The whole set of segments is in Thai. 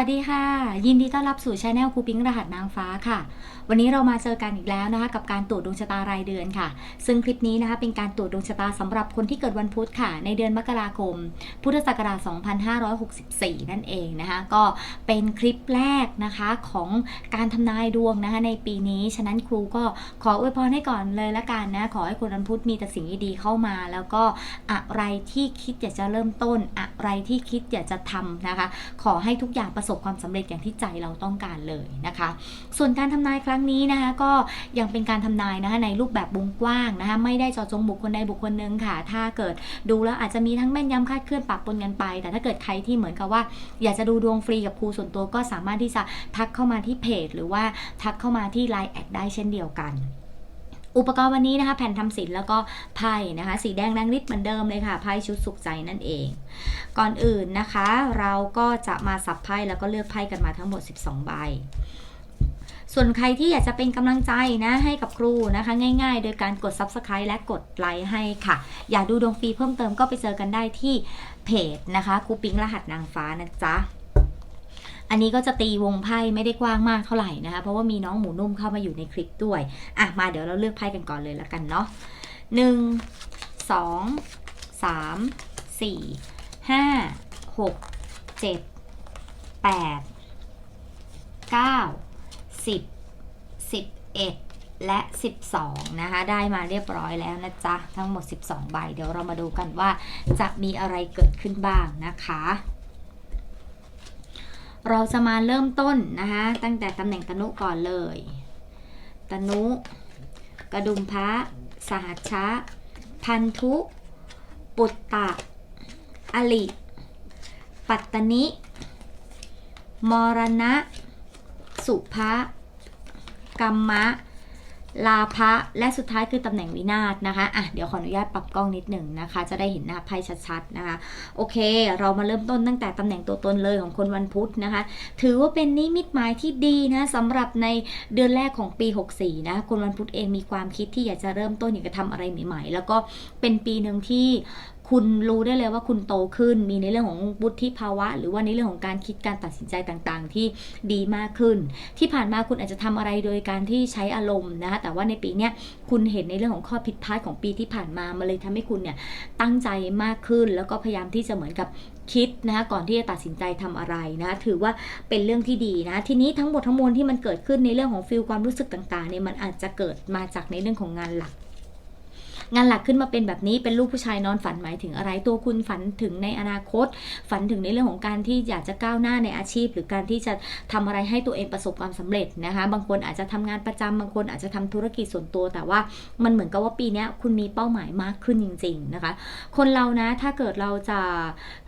สวัสดีค่ะ ยินดีต้อนรับสู่ช anel ครูปิ๊งรหัสนางฟ้าค่ะ วันนี้เรามาเจอกันอีกแล้วนะคะ กับการตรวจดวงชะตารายเดือนค่ะ ซึ่งคลิปนี้นะคะเป็นการตรวจดวงชะตาสำหรับคนที่เกิดวันพุธค่ะ ในเดือนมกราคม พุทธศักราช 2564 นั่นเองนะคะ ก็เป็นคลิปแรกนะคะของการทำนายดวงนะคะในปีนี้ ฉะนั้นครูก็ขออวยพรให้ก่อนเลยละกันนะขอให้คนวันพุธมีแต่สิ่งดีๆเข้ามา แล้วก็อะไรที่คิดอยากจะเริ่มต้นอะไรที่คิดอยากจะทำนะคะ ขอให้ทุกอย่างประสบความสำเร็จอย่างที่ใจเราต้องการเลยนะคะ ส่วนการทำนายครั้งนี้นะคะก็ยังเป็นการทำนายนะคะในรูปแบบวงกว้างนะคะไม่ได้เจาะจงบุคคลใดบุคคลหนึ่งค่ะ ถ้าเกิดดูแล้วอาจจะมีทั้งแม่นยำคาดเคลื่อนปะปนกันไป แต่ถ้าเกิดใครที่เหมือนกับว่า อยากจะดูดวงฟรีกับครูส่วนตัวก็สามารถที่จะทักเข้ามาที่เพจ หรือว่าทักเข้ามาที่ Line แอดได้เช่นเดียวกัน อุปกรณ์วันนี้นะคะ แผ่นทำศิลป์แล้วก็ไพ่นะคะ สีแดงแรงฤทธิ์เหมือนเดิมเลยค่ะไพ่ชุดสุขใจนั่นเอง ก่อนอื่นนะคะ เราก็จะมาสับไพ่แล้วก็เลือกไพ่กันมาทั้งหมด 12 ใบส่วนใครที่อยากจะเป็นกำลังใจนะให้กับครูนะคะ ง่ายๆ โดยการกด Subscribe และกดไลค์ให้ค่ะ อยากดูดวงฟรีเพิ่มเติมก็ไปเจอกันได้ที่เพจนะคะครูปิ๊งรหัสนางฟ้านะจ๊ะ อันนี้ก็จะตีวงไพ่ไม่ได้กว้างมากเท่าไหร่นะคะ เพราะว่ามีน้องหมูนุ่มเข้ามาอยู่ในคลิปด้วย อะ มาเดี๋ยวเราเลือกไพ่กันก่อนเลยละกันเนาะหนึ่งสองสามสี่ห้าหกเจ็ดแปดเก้าสิบสิบเอ็ดและ 12 นะคะ ได้มาเรียบร้อยแล้วนะจ๊ะ ทั้งหมด 12 ใบ เดี๋ยวเรามาดูกันว่าจะมีอะไรเกิดขึ้นบ้างนะคะ เราจะมาเริ่มต้นนะคะตั้งแต่ตำแหน่งตนุก่อนเลย ตนุ กระดุมพระสหัชชะ พันธุ ปุตตะ อลิ ปัตตนิ มรณะ สุภะกรรมะ ลาภะและสุดท้ายคือตำแหน่งวินาศนะคะอะเดี๋ยวขออนุญาตปรับกล้องนิดหนึ่งนะคะ จะได้เห็นหน้าไพ่ชัดๆนะคะ โอเค เรามาเริ่มต้นตั้งแต่ตำแหน่งตัวตนเลยของคนวันพุธนะคะ ถือว่าเป็นนิมิตหมายที่ดีนะสำหรับในเดือนแรกของปี 64 นะ คนวันพุธเองมีความคิดที่อยากจะเริ่มต้นอยากจะทำอะไรใหม่ ๆ แล้วก็เป็นปีหนึ่งที่ คุณรู้ได้เลยว่าคุณโตขึ้น มีในเรื่องของบุธิภาวะ หรือว่าในเรื่องของการคิดการตัดสินใจต่างๆ ที่ดีมากขึ้น ที่ผ่านมาคุณอาจจะทำอะไรโดยการที่ใช้อารมณ์นะคะแต่ว่าในปีนี้คุณเห็นในเรื่องของข้อผิดพลาดของปีที่ผ่านมามาเลยทำให้คุณเนี่ยตั้งใจมากขึ้น แล้วก็พยายามที่จะเหมือนกับคิดนะคะก่อนที่จะตัดสินใจทำอะไรนะคะถือว่าเป็นเรื่องที่ดีนะ ทีนี้ทั้งหมดทั้งมวลที่มันเกิดขึ้นในเรื่องของฟิลความรู้สึกต่างๆเนี่ยมันอาจจะเกิดมาจากในเรื่องของงานหลัก งานหลักขึ้นมาเป็นแบบนี้เป็นลูกผู้ชายนอนฝันหมายถึงอะไรตัวคุณฝันถึงในอนาคต ฝันถึงในเรื่องของการที่อยากจะก้าวหน้าในอาชีพ หรือการที่จะทำอะไรให้ตัวเองประสบความสำเร็จนะคะ บางคนอาจจะทำงานประจำบางคนอาจจะทำธุรกิจส่วนตัว แต่ว่ามันเหมือนกับว่าปีนี้คุณมีเป้าหมายมากขึ้นจริง ๆนะคะ คนเรานะถ้าเกิดเราจะ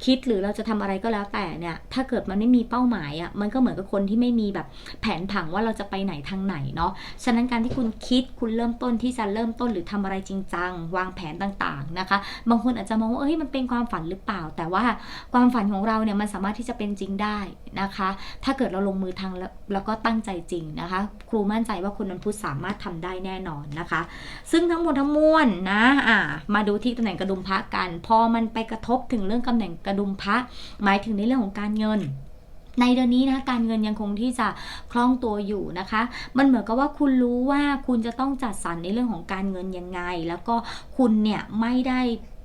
คิดหรือเราจะทำอะไรก็แล้วแต่เนี่ยถ้าเกิดมันไม่มีเป้าหมายอะ่ะมันก็เหมือนกับคนที่ไม่มีแบบแผนผังว่าเราจะไปไหนทางไหนเนาะฉะนั้นการที่คุณคิดคุณเริ่มต้นที่จะเริ่มต้นหรือทำอะไรจริงจังวางแผนต่างๆนะคะ บางคนอาจจะมองว่าเอ้ยมันเป็นความฝันหรือเปล่า แต่ว่าความฝันของเราเนี่ยมันสามารถที่จะเป็นจริงได้นะคะ ถ้าเกิดเราลงมือทางแล้วแล้วก็ตั้งใจจริงนะคะ ครูมั่นใจว่าคนวันพุธสามารถทำได้แน่นอนนะคะ ซึ่งทั้งหมดทั้งมวลนะอ่ามาดูที่ตำแหน่งกระดุมพระกัน พอมันไปกระทบถึงเรื่องตำแหน่งกระดุมพระหมายถึงในเรื่องของการเงิน ในเดือนนี้นะการเงินยังคงที่จะคล่องตัวอยู่นะคะ มันเหมือนกับว่าคุณรู้ว่าคุณจะต้องจัดสรรในเรื่องของการเงินยังไง แล้วก็คุณเนี่ยไม่ได้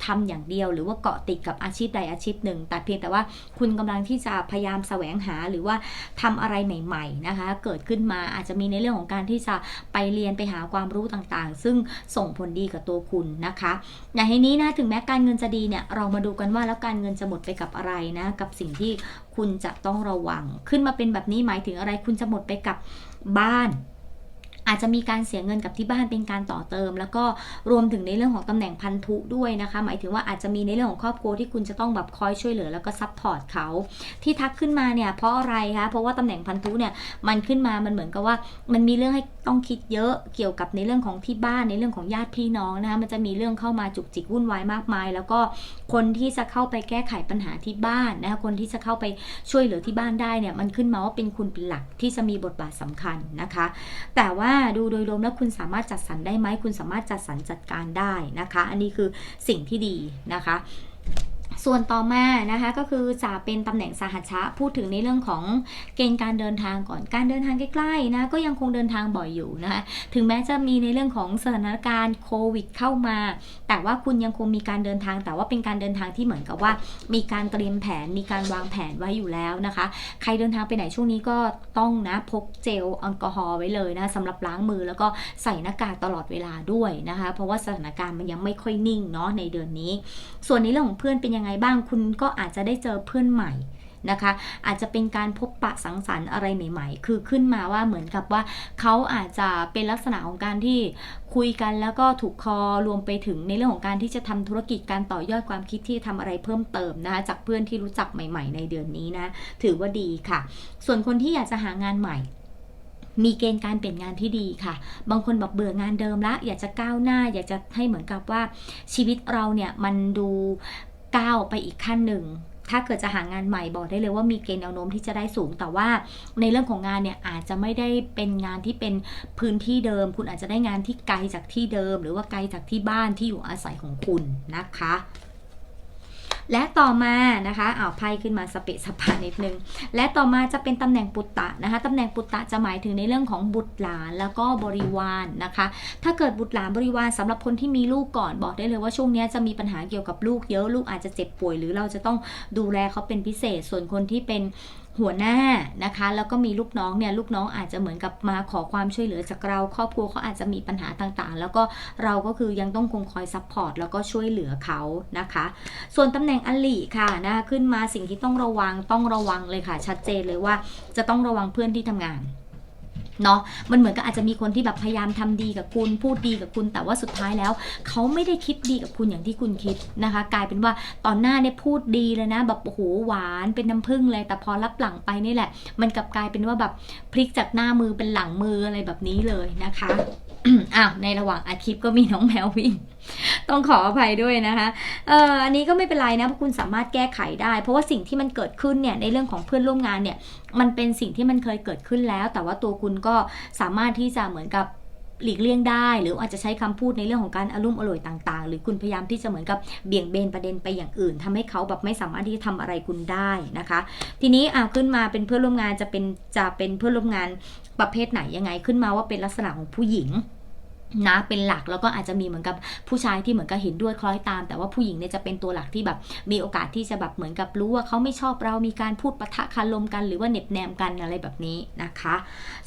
ทำอย่างเดียวหรือว่าเกาะติดกับอาชีพใดอาชีพหนึ่ง แต่เพียงแต่ว่าคุณกำลังที่จะพยายามแสวงหาหรือว่าทำอะไรใหม่ ๆนะคะ เกิดขึ้นมาอาจจะมีในเรื่องของการที่จะไปเรียนไปหาความรู้ต่างๆ ซึ่งส่งผลดีกับตัวคุณนะคะอย่างนี้นะถึงแม้การเงินจะดีเนี่ยเรามาดูกันว่าแล้วการเงินจะหมดไปกับอะไรนะกับสิ่งที่คุณจะต้องระวัง ขึ้นมาเป็นแบบนี้หมายถึงอะไรคุณจะหมดไปกับบ้าน อาจจะมีการเสียเงินกับที่บ้านเป็นการต่อเติม แล้วก็รวมถึงในเรื่องของตำแหน่งพันธุด้วยนะคะ หมายถึงว่าอาจจะมีในเรื่องของครอบครัวที่คุณจะต้องแบบคอยช่วยเหลือแล้วก็ซัพพอร์ตเขา ที่ทักขึ้นมาเนี่ยเพราะอะไรคะ เพราะว่าตำแหน่งพันธุเนี่ยมันขึ้นมามันเหมือนกับว่า มันมีเรื่องให้ต้องคิดเยอะเกี่ยวกับในเรื่องของที่บ้านในเรื่องของญาติพี่น้องนะคะมันจะมีเรื่องเข้ามาจุกจิกวุ่นวายมากมาย แล้วก็คนที่จะเข้าไปแก้ไขปัญหาที่บ้านนะคะคนที่จะเข้าไปช่วยเหลือที่บ้านได้เนี่ยมันขึ้นมาว่าเป็นคุณเป็นหลักที่จะมีบทบาทสำคัญนะคะ แต่ว่าดูโดยรวมแล้วคุณสามารถจัดสรรได้ไหมคุณสามารถจัดสรรจัดการได้นะคะ อันนี้คือสิ่งที่ดีนะคะ ส่วนต่อมานะคะก็คือจะเป็นตำแหน่งสหัชะพูดถึงในเรื่องของเกณฑ์การเดินทางก่อนการเดินทางใกล้ๆนะก็ยังคงเดินทางบ่อยอยู่นะคะถึงแม้จะมีในเรื่องของสถานการณ์โควิดเข้ามา แต่ว่าคุณยังคงมีการเดินทาง แต่ว่าเป็นการเดินทางที่เหมือนกับว่า มีการเตรียมแผนมีการวางแผนไว้อยู่แล้วนะคะ ใครเดินทางไปไหนช่วงนี้ก็ต้องนะพกเจลแอลกอฮอล์ไว้เลยนะสำหรับล้างมือแล้วก็ใส่หน้ากากตลอดเวลาด้วยนะคะ เพราะว่าสถานการณ์มันยังไม่ค่อยนิ่งเนาะในเดือนนี้ ส่วนในเรื่องของเพื่อนเป็นยังไงบ้างคุณก็อาจจะได้เจอเพื่อนใหม่นะคะ อาจจะเป็นการพบปะสังสรรค์อะไรใหม่ ๆ คือขึ้นมาว่าเหมือนกับว่าเขาอาจจะเป็นลักษณะของการที่คุยกันแล้วก็ถูกคอรวมไปถึงในเรื่องของการที่จะทำธุรกิจการต่อยอดความคิดที่ทำอะไรเพิ่มเติมนะคะจากเพื่อนที่รู้จักใหม่ ๆ ในเดือนนี้นะ ถือว่าดีค่ะ ส่วนคนที่อยากจะหางานใหม่มีเกณฑ์การเปลี่ยนงานที่ดีค่ะ บางคนบอกเบื่องานเดิมละ อยากจะก้าวหน้า อยากจะให้เหมือนกับว่าชีวิตเราเนี่ยมันดู ก้าวไปอีกขั้นหนึ่ง ถ้าเกิดจะหางานใหม่บอกได้เลยว่ามีเกณฑ์แนวโน้มที่จะได้สูง แต่ว่าในเรื่องของงานเนี่ยอาจจะไม่ได้เป็นงานที่เป็นพื้นที่เดิม คุณอาจจะได้งานที่ไกลจากที่เดิม หรือว่าไกลจากที่บ้านที่อยู่อาศัยของคุณนะคะ และต่อมานะคะอ้าวไพ่ขึ้นมาสเปะสปานิดนึง และต่อมาจะเป็นตำแหน่งปุตตะนะคะตำแหน่งปุตตะจะหมายถึงในเรื่องของบุตรหลานแล้วก็บริวารนนะคะ ถ้าเกิดบุตรหลานบริวารสำหรับคนที่มีลูกก่อนบอกได้เลยว่าช่วงนี้จะมีปัญหาเกี่ยวกับลูกเยอะลูกอาจจะเจ็บป่วย หรือเราจะต้องดูแลเขาเป็นพิเศษส่วนคนที่เป็น หัวหน้านะคะ แล้วก็มีลูกน้องเนี่ยลูกน้องอาจจะเหมือนกับมาขอความช่วยเหลือจากเราครอบครัวเขาอาจจะมีปัญหาต่างๆ แล้วก็เราก็คือยังต้องคงคอยซัพพอร์ตแล้วก็ช่วยเหลือเขานะคะ ส่วนตำแหน่งอลีค่ะนะคะขึ้นมาสิ่งที่ต้องระวังต้องระวังเลยค่ะ ชัดเจนเลยว่าจะต้องระวังเพื่อนที่ทำงาน เนาะมันเหมือนกับอาจจะมีคนที่แบบพยายามทำดีกับคุณพูดดีกับคุณ แต่ว่าสุดท้ายแล้ว เขาไม่ได้คิดดีกับคุณอย่างที่คุณคิดนะคะ กลายเป็นว่าตอนหน้าเนี่ยพูดดีเลยนะแบบโอ้โหหวานเป็นน้ำผึ้งเลย แต่พอรับหลังไปนี่แหละ มันกลับกลายเป็นว่าแบบพลิกจากหน้ามือเป็นหลังมืออะไรแบบนี้เลยนะคะ อ้าวในระหว่างอัดคลิปก็มีน้องแมววิ่ง ต้องขออภัยด้วยนะคะเอ่ออันนี้ก็ไม่เป็นไรนะเพราะคุณสามารถแก้ไขได้ เพราะว่าสิ่งที่มันเกิดขึ้นเนี่ยในเรื่องของเพื่อนร่วมงานเนี่ยมันเป็นสิ่งที่มันเคยเกิดขึ้นแล้ว แต่ว่าตัวคุณก็สามารถที่จะเหมือนกับหลีกเลี่ยงได้ หรืออาจจะใช้คำพูดในเรื่องของการอารมณ์อร่วยต่าง ๆ หรือคุณพยายามที่จะเหมือนกับเบี่ยงเบนประเด็นไปอย่างอื่นทำให้เขาแบบไม่สามารถที่จะทำอะไรคุณได้นะคะ ทีนี้อ่าขึ้นมาเป็นเพื่อนร่วมงานจะเป็นจะเป็นเพื่อนร่วมงานประเภทไหนยังไงขึ้นมาว่าเป็นลักษณะของผู้หญิง นะเป็นหลักแล้วก็อาจจะมีเหมือนกับผู้ชายที่เหมือนกับเห็นด้วยคล้อยตาม แต่ว่าผู้หญิงเนี่ยจะเป็นตัวหลักที่แบบมีโอกาสที่จะแบบเหมือนกับรู้ว่าเขาไม่ชอบเรามีการพูดปะทะคารมกัน หรือว่าเหน็บแนมกันอะไรแบบนี้นะคะ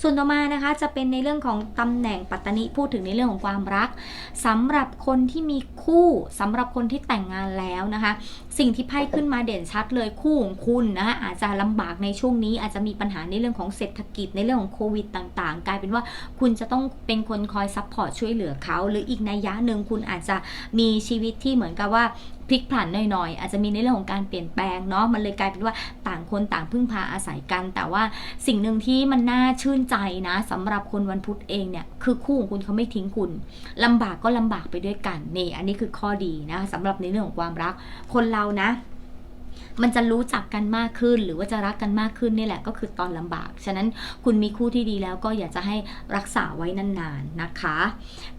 ส่วนต่อมานะคะจะเป็นในเรื่องของตำแหน่งปัตตนิพูดถึงในเรื่องของความรักสำหรับคนที่มีคู่สำหรับคนที่แต่งงานแล้วนะคะ สิ่งที่ไพ่ขึ้นมาเด่นชัดเลยคู่ของคุณนะคะอาจจะลำบากในช่วงนี้ อาจจะมีปัญหาในเรื่องของเศรษฐกิจในเรื่องของโควิดต่างๆ กลายเป็นว่าคุณจะต้องเป็นคนคอยซัพพอร์ตช่วยเหลือเขา หรืออีกนัยยะหนึ่งคุณอาจจะมีชีวิตที่เหมือนกับว่าพลิกผันหน่อยๆ อาจจะมีในเรื่องของการเปลี่ยนแปลงเนาะ มันเลยกลายเป็นว่าต่างคนต่างพึ่งพาอาศัยกัน แต่ว่าสิ่งหนึ่งที่มันน่าชื่นใจนะสำหรับคนวันพุธเองเนี่ย คือคู่ของคุณเขาไม่ทิ้งคุณลำบากก็ลำบากไปด้วยกัน นี่ อันนี้คือข้อดีนะสำหรับในเรื่องของความรัก คนเรานะ มันจะรู้จักกันมากขึ้น หรือว่าจะรักกันมากขึ้นนี่แหละก็คือตอนลำบาก ฉะนั้นคุณมีคู่ที่ดีแล้วก็อยากจะให้รักษาไว้นานๆนนะคะ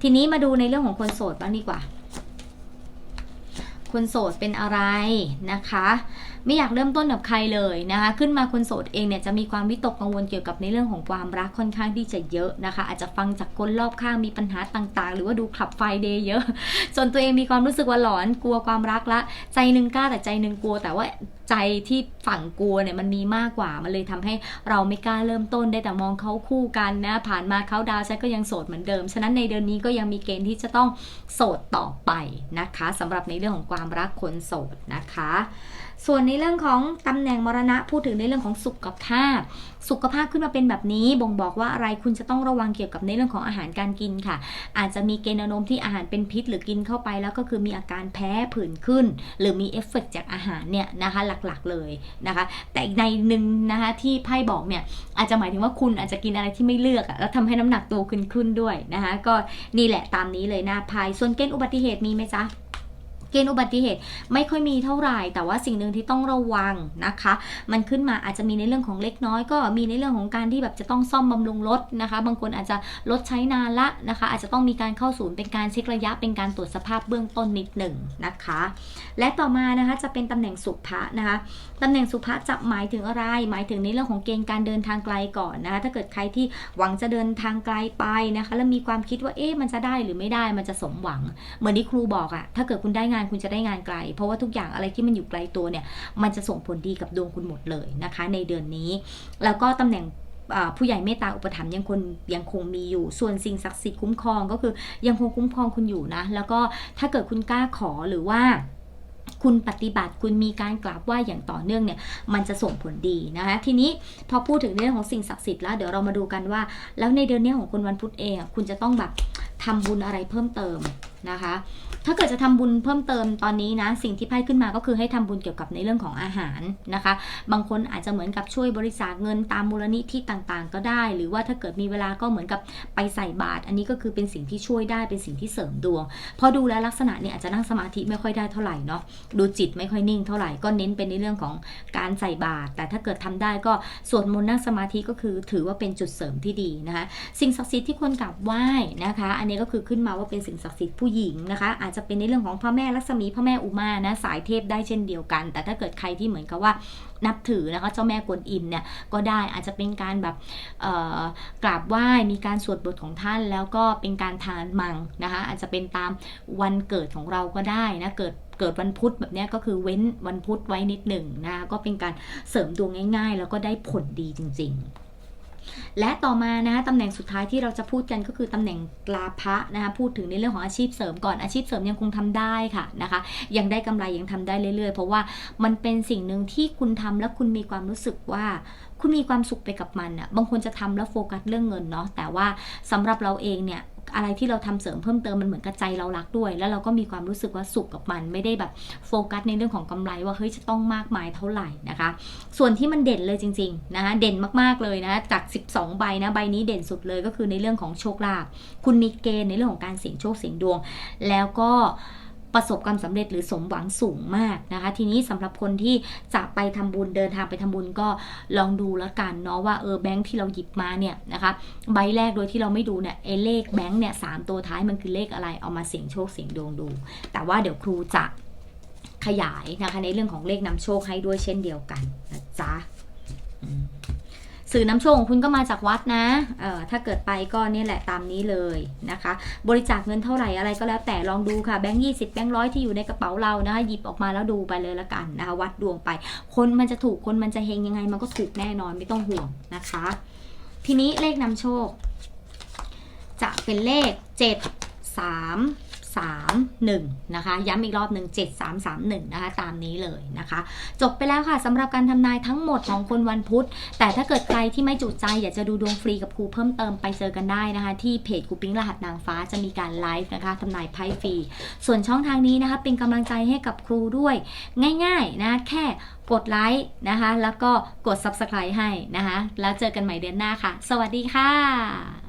ทีนี้มาดูในเรื่องของคนโสดบ้างดีกว่า คนโสดเป็นอะไรนะคะ ไม่อยากเริ่มต้นกับใครเลยนะคะ ขึ้นมาคนโสดเองเนี่ยจะมีความวิตกกังวลเกี่ยวกับในเรื่องของความรักค่อนข้างที่จะเยอะนะคะ อาจจะฟังจากคนรอบข้างมีปัญหาต่างๆ หรือว่าดูขับไฟเดย์เยอะจนตัวเองมีความรู้สึกว่าหลอนกลัวความรักละ ใจหนึ่งกล้าแต่ใจหนึ่งกลัวแต่ว่า ใจที่ฝั่งกลัวเนี่ยมันมีมากกว่า มันเลยทำให้เราไม่กล้าเริ่มต้นได้แต่มองเขาคู่กันนะ ผ่านมาเขาดาวฉันก็ยังโสดเหมือนเดิม ฉะนั้นในเดือนนี้ก็ยังมีเกณฑ์ที่จะต้องโสดต่อไปนะคะสำหรับในเรื่องของความรักคนโสดนะคะ ส่วนในเรื่องของตำแหน่งมรณะพูดถึงในเรื่องของสุขภาพ สุขภาพขึ้นมาเป็นแบบนี้บ่งบอกว่าอะไรคุณจะต้องระวังเกี่ยวกับในเรื่องของอาหารการกินค่ะ อาจจะมีเกณฑ์นมที่อาหารเป็นพิษหรือกินเข้าไปแล้วก็คือมีอาการแพ้ผื่นขึ้น หรือมีเอฟเฟกต์จากอาหารเนี่ยนะคะหลักๆ เลยนะคะ แต่อีกในหนึ่งนะคะที่ไพ่บอกเนี่ยอาจจะหมายถึงว่าคุณอาจจะกินอะไรที่ไม่เลือกอะแล้วทำให้น้ำหนักตัวขึ้นขึ้นด้วยนะคะก็นี่แหละตามนี้เลยหน้าไพ่ส่วนเกณฑ์อุบัติเหตุมีไหมจ๊ะ เกณฑ์อุบัติเหตุไม่ค่อยมีเท่าไหร่แต่ว่าสิ่งหนึ่งที่ต้องระวังนะคะ มันขึ้นมาอาจจะมีในเรื่องของเล็กน้อย ก็มีในเรื่องของการที่แบบจะต้องซ่อมบำรุงรถนะคะ บางคนอาจจะรถใช้นานละนะคะ อาจจะต้องมีการเข้าศูนย์เป็นการเช็คระยะเป็นการตรวจสภาพเบื้องต้นนิดหนึ่งนะคะ และต่อมานะคะจะเป็นตำแหน่งสุภะนะคะตำแหน่งสุภะจะหมายถึงอะไร หมายถึงในเรื่องของเกณฑ์การเดินทางไกลก่อนนะคะถ้าเกิดใครที่หวังจะเดินทางไกลไปนะคะ แล้วมีความคิดว่าเอ๊ะมันจะได้หรือไม่ได้มันจะสมหวัง เหมือนที่ครูบอกอะถ้าเกิดคุณได้งานคุณจะได้งานไกล เพราะว่าทุกอย่างอะไรที่มันอยู่ไกลตัวเนี่ย มันจะส่งผลดีกับดวงคุณหมดเลยนะคะ ในเดือนนี้ แล้วก็ตำแหน่งผู้ใหญ่เมตตาอุปถัมภ์ยังคงยังคงมีอยู่ ส่วนสิ่งศักดิ์สิทธิ์คุ้มครองก็คือยังคงคุ้มครองคุณอยู่นะ แล้วก็ถ้าเกิดคุณกล้าขอหรือว่าคุณปฏิบัติคุณมีการกราบไหว้อย่างต่อเนื่องเนี่ยมันจะส่งผลดีนะคะทีนี้พอพูดถึงเรื่องของสิ่งศักดิ์สิทธิ์แล้วเดี๋ยวเรามาดูกันว่า แล้วในเดือนนี้ของคุณวันพุธเองคุณจะต้องแบบทำบุญอะไรเพิ่มเติม นะคะ ถ้าเกิดจะทำบุญเพิ่มเติมตอนนี้นะ สิ่งที่ไพ่ขึ้นมาก็คือให้ทำบุญเกี่ยวกับในเรื่องของอาหารนะคะ บางคนอาจจะเหมือนกับช่วยบริจาคเงินตามมูลนิธิต่างๆ ก็ได้ หรือว่าถ้าเกิดมีเวลาก็เหมือนกับไปใส่บาตรอันนี้ก็คือเป็นสิ่งที่ช่วยได้เป็นสิ่งที่เสริมดวง พอดูแลวลักษณะเนี่ยอาจจะนั่งสมาธิไม่ค่อยได้เท่าไหร่เนาะดูจิตไม่ค่อยนิ่งเท่าไหร่ก็เน้นเป็นในเรื่องของการใส่บาตรแต่ถ้าเกิดทำได้ก็สวดมนต์นั่งสมาธิก็คือถือว่าเป็นจุดเสริมที่ดีนะคะ สิ่งศักดิ์สิทธิ์ที่ควรกราบไหว้นะคะ อันนี้ก็คือขึ้นมาว่าเป็นสิ่งศักดิ์สิทธิ์ผู้หญิงนะคะ อาจจะเป็นในเรื่องของพระแม่ลักษมีพระแม่อุมานะสายเทพได้เช่นเดียวกัน แต่ถ้าเกิดใครที่เหมือนกับว่านับถือนะคะเจ้าแม่กวนอิมเนี่ยก็ได้อาจจะเป็นการแบบกราบไหว้มีการสวดบทของท่าน แล้วก็เป็นการทานมังนะคะ อาจจะเป็นตามวันเกิดของเราก็ได้นะเกิดเกิดวันพุธแบบนี้ก็คือเว้นวันพุธไว้นิดหนึ่งนะคะก็เป็นการเสริมดวงง่าย ๆ แล้วก็ได้ผลดีจริง ๆ และต่อมานะคะตำแหน่งสุดท้ายที่เราจะพูดกันก็คือตำแหน่งลาภะนะคะพูดถึงในเรื่องของอาชีพเสริมก่อนอาชีพเสริมยังคงทำได้ค่ะนะคะ ยังได้กำไรยังทำได้เรื่อยๆ เพราะว่ามันเป็นสิ่งหนึ่งที่คุณทำแล้วคุณมีความรู้สึกว่าคุณมีความสุขไปกับมันอะบางคนจะทำแล้วโฟกัสเรื่องเงินเนาะแต่ว่าสำหรับเราเองเนี่ย อะไรที่เราทำเสริมเพิ่มเติมมันเหมือนกระใจเรารักด้วย แล้วเราก็มีความรู้สึกว่าสุขกับมัน ไม่ได้แบบโฟกัสในเรื่องของกำไรว่าเฮ้ยจะต้องมากมายเท่าไหร่นะคะ ส่วนที่มันเด่นเลยจริงๆนะคะเด่นมากๆเลยนะจาก 12 ใบนะใบนี้เด่นสุดเลยก็คือในเรื่องของโชคลาภคุณมีเกณฑ์ในเรื่องของการเสี่ยงโชคเสี่ยงดวง แล้วก็ ประสบความสำเร็จหรือสมหวังสูงมากนะคะ ทีนี้สำหรับคนที่จะไปทำบุญเดินทางไปทำบุญก็ลองดูแล้วกันเนาะว่าเออแบงค์ที่เราหยิบมาเนี่ยนะคะใบแรกโดยที่เราไม่ดูเนี่ยไอ้เลขแบงค์เนี่ยสามตัวท้ายมันคือเลขอะไรเอามาเสี่ยงโชคเสี่ยงดวงดู แต่ว่าเดี๋ยวครูจะขยายนะคะในเรื่องของเลขนำโชคให้ด้วยเช่นเดียวกันนะจ๊ะ สื่อนำโชคของคุณก็มาจากวัดนะเออถ้าเกิดไปก็เนี่ยแหละตามนี้เลยนะคะ บริจาคเงินเท่าไหร่อะไรก็แล้วแต่ลองดูค่ะแบงค์ยี่สิบแบงค์ร้อยที่อยู่ในกระเป๋าเรานะคะหยิบออกมาแล้วดูไปเลยละกันนะคะวัดดวงไป คนมันจะถูกคนมันจะเฮงยังไง มันก็ถูกแน่นอนไม่ต้องห่วงนะคะ ทีนี้เลขนำโชค จะเป็นเลข7 3 3 1นะคะย้ำอีกรอบหนึ่ง7 3 3 1นะคะตามนี้เลยนะคะ จบไปแล้วค่ะสำหรับการทำนายทั้งหมดของคนวันพุธ แต่ถ้าเกิดใครที่ไม่จุใจอยากจะดูดวงฟรีกับครูเพิ่มเติมไปเจอกันได้นะคะ ที่เพจครูปิ๊งรหัสนางฟ้าจะมีการไลฟ์นะคะทำนายไพ่ฟรี ส่วนช่องทางนี้นะคะเป็นกำลังใจให้กับครูด้วยง่ายๆนะแค่กดไลค์นะคะ แล้วก็กด subscribe ให้นะคะ แล้วเจอกันใหม่เดือนหน้าค่ะ สวัสดีค่ะ